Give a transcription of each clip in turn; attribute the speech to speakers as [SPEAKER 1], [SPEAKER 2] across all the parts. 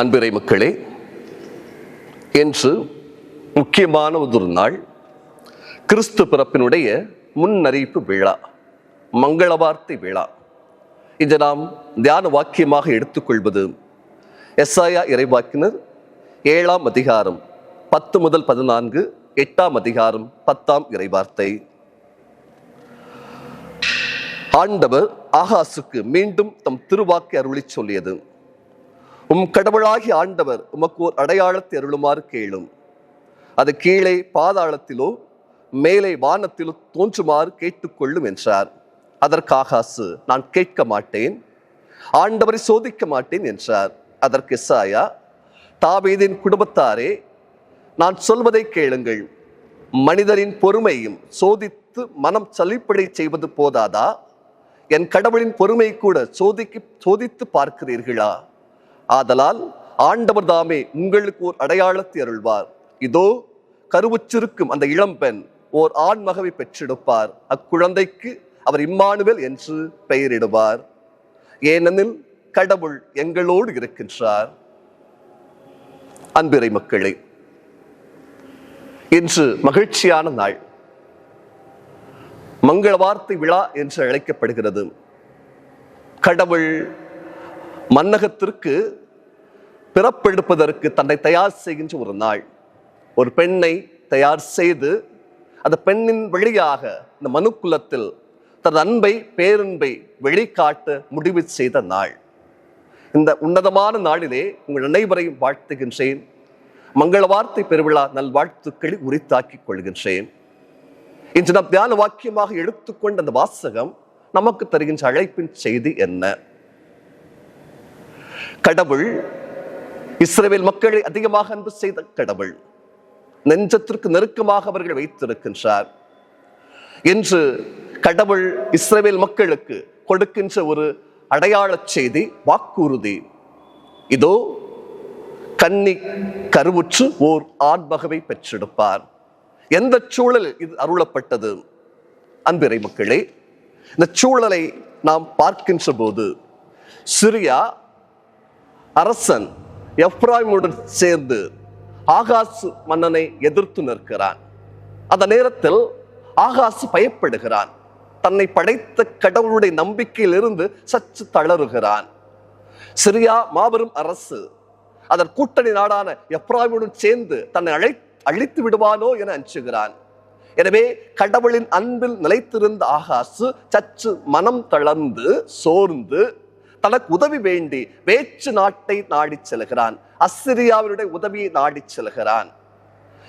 [SPEAKER 1] அன்பிறை மக்களே இன்று முக்கியமான ஒரு நாள் கிறிஸ்து பிறப்பினுடைய முன்னறிவிப்பு விழா மங்கள வார்த்தை விழா. இதை நாம் தியான வாக்கியமாக எடுத்துக்கொள்வது எஸ்ஐயா இறைவாக்கினர் ஏழாம் அதிகாரம் பத்து முதல் பதினான்கு எட்டாம் அதிகாரம் பத்தாம் இறைவார்த்தை. ஆண்டவர் ஆகாசுக்கு மீண்டும் தம் திருவாக்கை அருளி சொல்லியது. உம் கடவுளாகி ஆண்டவர் உமக்கு ஓர் அடையாளத்தை அருளுமாறு கேளும். அது கீழே பாதாளத்திலோ மேலே வானத்திலோ தோன்றுமாறு கேட்டுக்கொள்ளும் என்றார். அதற்காகாசு நான் கேட்க மாட்டேன். ஆண்டவரை சோதிக்க மாட்டேன் என்றார். அதற்கு சாயா தாவீதின் குடும்பத்தாரே நான் சொல்வதை கேளுங்கள். மனிதரின் பொறுமையும் சோதித்து மனம் சலிப்படை செய்வது போதாதா? என் கடவுளின் பொறுமை கூட சோதிக்கு சோதித்து பார்க்கிறீர்களா? ஆதலால் ஆண்டவர் தாமே உங்களுக்கு ஓர் அடையாளத்தை அருள்வார். இதோ கருவுச்சிருக்கும் அந்த இளம்பெண் ஓர் ஆண் மகவை பெற்றெடுப்பார். அக்குழந்தைக்கு அவர் இம்மானுவேல் என்று பெயரிடுவார். ஏனெனில் கடவுள் எங்களோடு இருக்கின்றார். அன்பிறை மக்களே இன்று மகிழ்ச்சியான நாள். மங்கள வார்த்தை விழா என்று அழைக்கப்படுகிறது. கடவுள் மன்னகத்திற்கு பிறப்பெடுப்பதற்கு தன்னை தயார் செய்கின்ற ஒரு நாள். ஒரு பெண்ணை தயார் செய்து அந்த பெண்ணின் வழியாக இந்த மனுக்குலத்தில் தனது அன்பை பேரன்பை வெளிக்காட்ட முடிவு செய்த நாள். இந்த உன்னதமான நாளிலே உங்கள் அனைவரையும் வாழ்த்துகின்றேன். மங்கள வார்த்தை பெருவிழா நல்வாழ்த்துக்களை உரித்தாக்கிக் கொள்கின்றேன். இன்று நாம் தியான வாக்கியமாக எடுத்துக்கொண்ட அந்த வாசகம் நமக்கு தருகின்ற அழைப்பின் செய்தி என்ன? கடவுள் இஸ்ரேல் மக்களை அதிகமாக அன்பு செய்த கடவுள். நெஞ்சத்திற்கு நெருக்கமாக அவர்கள் வைத்திருக்கின்றார். என்று கடவுள் இஸ்ரேல் மக்களுக்கு கொடுக்கின்ற ஒரு அடையாள செய்தி வாக்குறுதி. இதோ கன்னி கருவுற்று ஓர் ஆண்மகவை பெற்றெடுப்பார் எந்த சூழல் இது அருளப்பட்டது? அன்பிறை மக்களே இந்த சூழலை நாம் பார்க்கின்ற போது சிரியா அரசன் எப்ராயிமுடன் சேர்ந்து ஆகாசு மன்னனை எதிர்த்து நிற்கிறான். அந்த நேரத்தில் ஆகாசு பயப்படுகிறான். தன்னை படைத்த கடவுளுடைய நம்பிக்கையிலிருந்து சற்று தளருகிறான். சிரியா மாபெரும் அரசு அதன் கூட்டணி நாடான எப்ராயிமுடன் சேர்ந்து தன்னை அழை அழித்து விடுவானோ என அஞ்சுகிறான். எனவே கடவுளின் அன்பில் நிலைத்திருந்த ஆகாசு சற்று மனம் தளர்ந்து சோர்ந்து தனக்கு உதவி வேண்டி வேற்று நாட்டை நாடி செல்கிறான். அசிரியாவினுடைய உதவியை நாடி செல்கிறான்.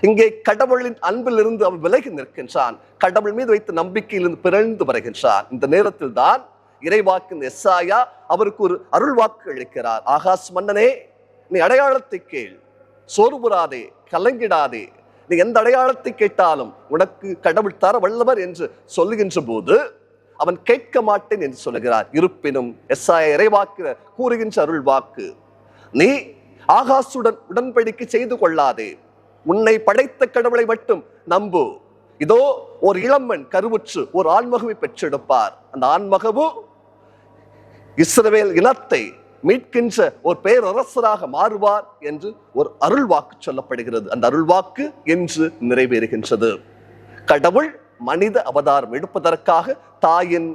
[SPEAKER 1] இங்கே கடவுளின் அன்பிலிருந்து அவன் விலகி நிற்கின்றான். கடவுள் மீது வைத்த நம்பிக்கையிலிருந்து பிறழ்ந்து வருகின்றான். இந்த நேரத்தில் தான் இறைவாக்கின் எஸ்ஸாயா அவருக்கு ஒரு அருள் வாக்கு அளிக்கிறார். ஆகாஷ் மன்னனே நீ அடையாளத்தை கேள். சோர்வுறாதே கலங்கிடாதே. நீ எந்த அடையாளத்தை கேட்டாலும் உனக்கு கடவுள் தர வல்லவர் என்று சொல்லுகின்ற போது அவன் கேட்க மாட்டேன் என்று சொல்லுகிறார். இருப்பினும் எஸ்ஆய இறைவாக்கிற கூறுகின்ற அருள் வாக்கு நீ ஆகாசுடன் உடன்படிக்கை செய்து கொள்ளாதே. உன்னை படைத்த கடவுளை மட்டும் நம்பு. இதோ ஒரு இளமன் கருவுற்று ஒரு ஆண்மகவை பெற்றெடுப்பார். அந்த ஆண்மகவு இஸ்ரவேல் இனத்தை மீட்கின்ற ஒரு பேரரசராக மாறுவார் என்று ஒரு அருள் வாக்கு சொல்லப்படுகிறது. அந்த அருள் வாக்கு என்று நிறைவேறுகின்றது. கடவுள் மனித அவதாரம் எடுப்பதற்காக தாயின்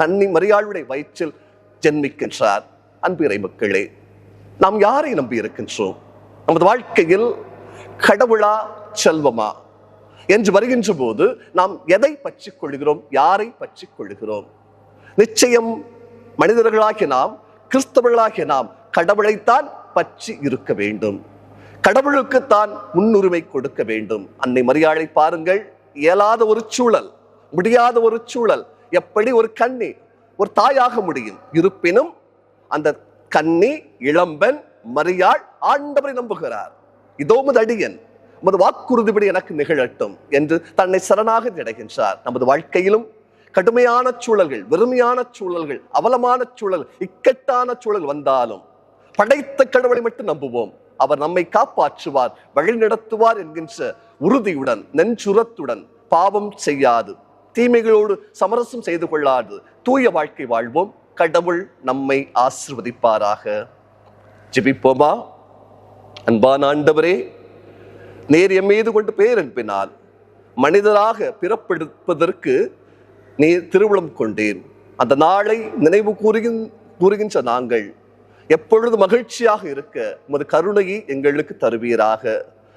[SPEAKER 1] கண்ணி மரியாளுடைய வயிற்றில் ஜென்மிக்கின்றார். அன்பிறை மக்களே நாம் யாரை நம்பி இருக்கின்றோம்? நமது வாழ்க்கையில் கடவுளா செல்வமா? என்று வருகின்ற போது நாம் எதை பற்றி கொள்கிறோம்? யாரை பற்றி கொள்கிறோம்? நிச்சயம் மனிதர்களாகிய நாம் கிறிஸ்தவர்களாகிய நாம் கடவுளைத்தான் பற்றி இருக்க வேண்டும். கடவுளுக்கு தான் முன்னுரிமை கொடுக்க வேண்டும். அன்னை மரியாதை பாருங்கள் இயலாத ஒரு சூழல் முடியாத ஒரு சூழல் எப்படி ஒரு கண்ணி ஒரு தாயாக முடியும்? இருப்பினும் அந்த கன்னி இளம்பன் மரியாள் ஆண்டவரை நம்புகிறார். இதோ அடியன் உமது வாக்குறுதிபடி எனக்கு நிகழட்டும் என்று தன்னை சரணாக நினைகின்றார் நமது வாழ்க்கையிலும் கடுமையான சூழல்கள் வெறுமையான சூழல்கள் அவலமான சூழல் இக்கட்டான சூழல் வந்தாலும் படைத்த கடவுளை மட்டும் நம்புவோம். அவர் நம்மை காப்பாற்றுவார் வழிநடத்துவார் என்கின்ற உறுதியுடன் நெஞ்சுரத்துடன் பாவம் செய்யாது. தீமைகளோடு சமரசம் செய்து கொள்ளாது. தூய வாழ்க்கை வாழ்வோம். கடவுள் நம்மை ஆசிர்வதிப்பாராக. ஜிபிப்போமா? அன்பான ஆண்டவரே நேர் எம் மீது கொண்டு பேரன்பினால் மனிதராக பிறப்பெடுப்பதற்கு நீ திருவிழம் கொண்டேன் அந்த நாளை நினைவு கூறுகின் கூறுகின்ற நாங்கள் எப்பொழுது மகிழ்ச்சியாக இருக்க உமது கருணையை எங்களுக்கு தருவீராக.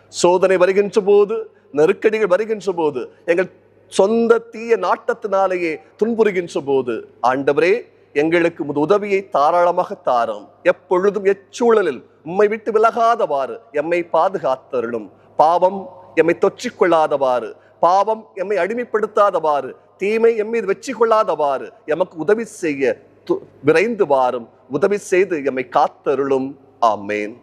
[SPEAKER 1] சோதனை வருகின்ற போது நெருக்கடிகள் வருகின்ற போது எங்கள் சொந்த தீய நாட்டத்தினாலேயே துன்புறுகின்ற போது ஆண்டவரே எங்களுக்கு முது உதவியை தாராளமாக தாரும். எப்பொழுதும் எச்சூழலில் உம்மை விட்டு விலகாதவாறு எம்மை பாதுகாத்தருளும். பாவம் எம்மை தொற்றிக் கொள்ளாதவாறு பாவம் எம்மை அடிமைப்படுத்தாதவாறு தீமை எம்மீது வெற்றி கொள்ளாதவாறு எமக்கு உதவி செய்ய து- விரைந்து வாரும். உதவி செய்து எம்மை காத்தருளும். ஆமேன்.